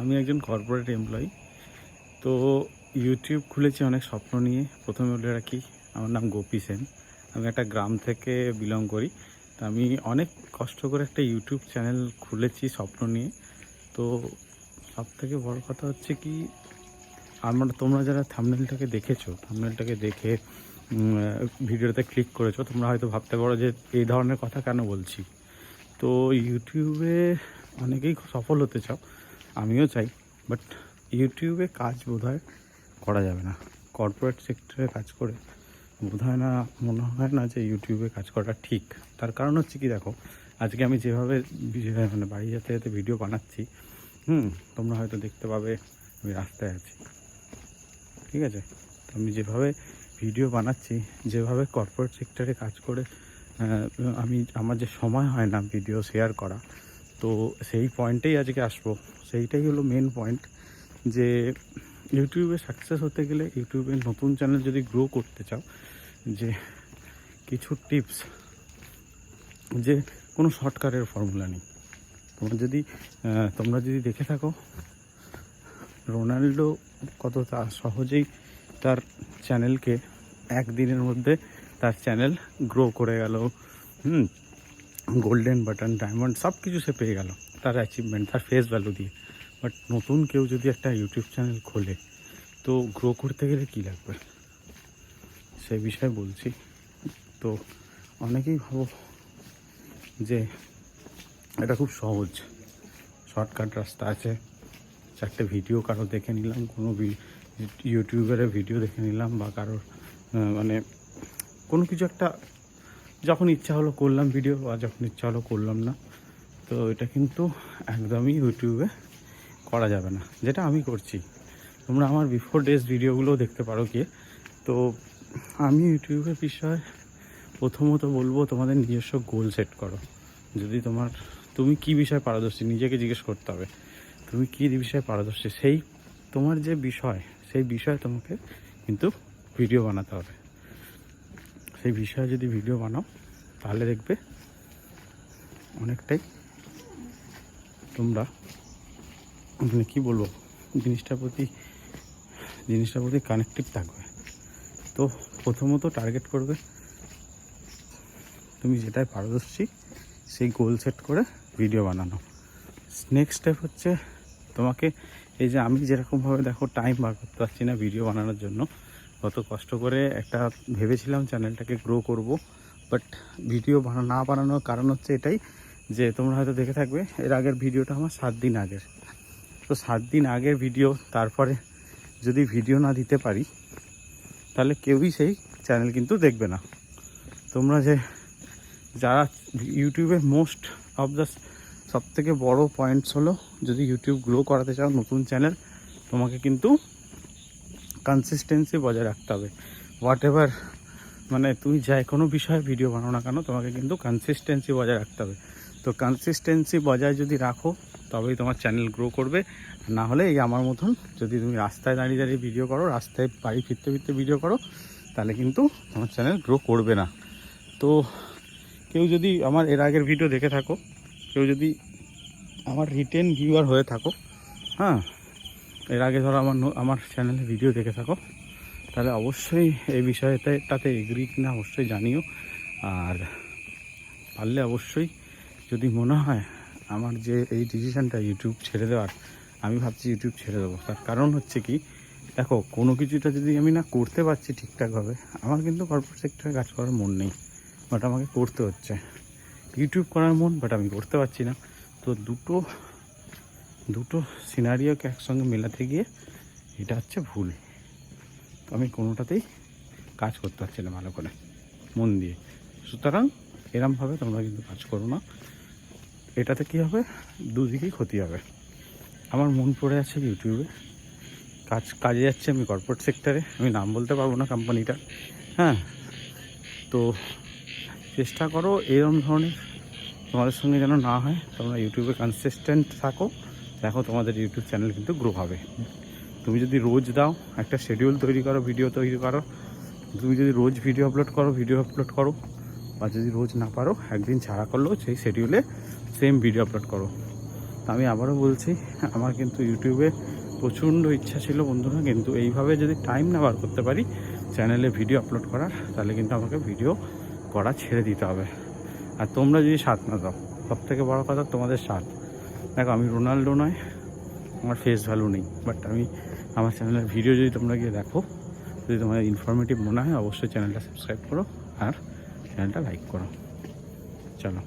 আমি একজন corporate employee তো ইউটিউব খুলেছি অনেক স্বপ্ন নিয়ে। প্রথমে বলে রাখি, আমার নাম গোপী সেন। আমি একটা গ্রাম থেকে বিলং করি। তো আমি অনেক কষ্ট করে একটা ইউটিউব চ্যানেল খুলেছি স্বপ্ন নিয়ে। তো সব থেকে বড় কথা হচ্ছে কি, আমরা তোমরা যারা থামনেলটাকে দেখেছ থামনেলটাকে দেখে ভিডিওতে ক্লিক করেছ, তোমরা হয়তো ভাবতে পারো যে এই ধরনের কথা কেন বলছি? তো ইউটিউবে অনেকেই সফল হতে চাও। আমিও চাই বাট ইউটিউবে কাজ বোধহয় করা যাবে না। কর্পোরেট সেক্টরে কাজ করে বোধহয় না, মনে হয় না যে ইউটিউবে কাজ করাটা ঠিক। তার কারণ হচ্ছে কি দেখো, আজকে আমি যেভাবে মানে বাড়ি যেতে যেতে ভিডিও বানাচ্ছি, হুম, তোমরা হয়তো দেখতে পাবে আমি রাস্তায় আছি। ঠিক আছে? আমি যেভাবে ভিডিও বানাচ্ছি, যেভাবে কর্পোরেট সেক্টরে কাজ করে আমি, আমার যে সময় হয় না ভিডিও শেয়ার করা তো সেই পয়েন্টেই আজকে আসব। সেইটাই হলো মেন পয়েন্ট যে ইউটিউবে সাকসেস হতে গেলে ইউটিউবে নতুন চ্যানেল যদি গ্রো করতে চাও, যে কিছু টিপস যে কোনো শর্টকাটের ফর্মুলা নেই। তোমরা যদি তোমরা যদি দেখে থাকো, রোনাল্ডো কত তা সহজেই তার চ্যানেলকে একদিনের মধ্যে তার চ্যানেল গ্রো করে গেল। হুম? গোল্ডেন বাটন, ডায়মন্ড সব কিছু সে পেয়ে গেল তার অ্যাচিভমেন্ট তার ফেস ভ্যালু দিয়ে। বাট নতুন কেউ যদি একটা ইউটিউব চ্যানেল খোলে, তো গ্রো করতে গেলে কী লাগবে? সে বিষয়ে বলছি। তো অনেকেই ভাবো যে এটা খুব সহজ। শর্টকাট রাস্তা আছে। চারটে ভিডিও কারও দেখে নিলাম, কোনো ইউটিউবারের ভিডিও দেখে নিলাম বা কারোর মানে কোনো কিছু একটা যখন ইচ্ছা হলো করলাম ভিডিও আর যখন ইচ্ছা হলো করলাম না, তো এটা কিন্তু একদমই ইউটিউবে করা যাবে না। যেটা আমি করছি। তোমরা আমার বিফোর ডেজ ভিডিওগুলো দেখতে পারো গিয়ে। তো আমি ইউটিউবের বিষয়ে প্রথমত বলব, তোমাদের নিজস্ব গোল সেট করো। যদি তোমার, তুমি কি বিষয়ে পারদর্শী, নিজেকে জিজ্ঞেস করতে হবে। তুমি কী বিষয়ে পারদর্শী? সেই তোমার যে বিষয়, সেই বিষয়ে তোমাকে কিন্তু ভিডিও বানাতে হবে। সেই বিষয়ে যদি ভিডিও বানাও, তাহলে দেখবে অনেকটাই তোমরা মানে কী বলব, জিনিসটার প্রতি জিনিসটার প্রতি কানেক্টিভ থাকবে। তো প্রথমত টার্গেট করবে তুমি যেটাই পারদর্শী, সেই গোল সেট করে ভিডিও বানানো। নেক্সট স্টেপ হচ্ছে তোমাকে এই যে আমি যেরকমভাবে দেখো টাইম বার করতে পারছি না ভিডিও বানানোর জন্য কত কষ্ট করে একটা ভেবেছিলাম চ্যানেলটাকে গ্রো করব বাট ভিডিও না বানানোর কারণ হচ্ছে এটাই যে তোমরা হয়তো দেখে থাকবে, এর আগের ভিডিওটা আমার সাত দিন আগের। তো সাত দিন আগের ভিডিও, তারপরে যদি ভিডিও না দিতে পারি, তাহলে কেউই সেই চ্যানেল কিন্তু দেখবে না। তোমরা যে, যারা ইউটিউবে মোস্ট অফ দ্য সব থেকে বড় পয়েন্টস হলো, যদি ইউটিউব গ্রো করাতে চাও নতুন চ্যানেল, তোমাকে কিন্তু কনসিস্টেন্সি বজায় রাখতে হবে। হোয়াট এভার মানে তুমি যে কোনো বিষয়ে ভিডিও বানাও না কেন, তোমাকে কিন্তু কনসিস্টেন্সি বজায় রাখতে হবে। তো কনসিস্টেন্সি বজায় যদি রাখো, তবেই তোমার চ্যানেল গ্রো করবে। না হলে এই আমার মতন যদি তুমি রাস্তায় দাঁড়িয়ে দাঁড়িয়ে ভিডিও করো, রাস্তায় বাড়ি ফিরতে ফিরতে ভিডিও করো, তাহলে কিন্তু তোমার চ্যানেল গ্রো করবে না। তো কেউ যদি আমার এর আগের ভিডিও দেখে থাকো, কেউ যদি আমার রিটেন ভিউয়ার হয়ে থাকো হ্যাঁ এর আগে ধরো আমার আমার চ্যানেলে ভিডিও দেখে থাকো, তাহলে অবশ্যই এই বিষয়তে তাতে এগ্রি কিনা অবশ্যই জানিও। আর পারলে অবশ্যই যদি মনে হয় আমার যে এই ডিসিশানটা ইউটিউব ছেড়ে দেওয়ার, আমি ভাবছি ইউটিউব ছেড়ে দেবো। তার কারণ হচ্ছে কি, দেখো, কোনো কিছুটা যদি আমি না করতে পারছি ঠিকঠাকভাবে, আমার কিন্তু কর্পোরেট সেক্টরে কাজ করার মন নেই বাট আমাকে করতে হচ্ছে। ইউটিউব করার মন বাট আমি করতে পারছি না। তো দুটো দুটো সিনারিওকে একসঙ্গে মেলাতে গিয়ে এটা হচ্ছে ভুল। তো আমি কোনোটাতেই কাজ করতে পারছি না ভালো করে, মন দিয়ে। সুতরাং এরমভাবে তোমরা কিন্তু কাজ করো না। এটাতে কী হবে? দুদিকেই ক্ষতি হবে। আমার মন পড়ে আছে ইউটিউবে কাজ, কাজে যাচ্ছে আমি কর্পোরেট সেক্টরে আমি নাম বলতে পারব না কোম্পানিটা হ্যাঁ। তো চেষ্টা করো এরম ধরনের তোমাদের সঙ্গে যেন না হয়। তোমরা ইউটিউবে কনসিস্টেন্ট থাকো। দেখো তোমাদের ইউটিউব চ্যানেল কিন্তু গ্রো হবে। তুমি যদি রোজ দাও, একটা শিডিউল তৈরি করো ভিডিও তৈরি করো, তুমি যদি রোজ ভিডিও আপলোড করো ভিডিও আপলোড করো, বা যদি রোজ না পারো, একদিন ছাড়া করলেও সেই শিডিউলে সেম ভিডিও আপলোড করো। তো আমি আবারও বলছি, আমার কিন্তু ইউটিউবে প্রচণ্ড ইচ্ছা ছিল বন্ধুরা, কিন্তু এইভাবে যদি টাইম না বার করতে পারি চ্যানেলে ভিডিও আপলোড করার, তাহলে কিন্তু আমাকে ভিডিও করা ছেড়ে দিতে হবে। আর তোমরা যদি সাথ না দাও সব থেকে বড়ো কথা তোমাদের সাথ। দেখো, আমি রোনাল্ডো নয়, আমার ফেস ভ্যালু নেই বাট আমি আমার চ্যানেলের ভিডিও যদি তোমরা গিয়ে দেখো, যদি তোমাদের ইনফরমেটিভ মনে হয়, অবশ্যই চ্যানেলটা সাবস্ক্রাইব করো আর চ্যানেলটা লাইক করো। চলো।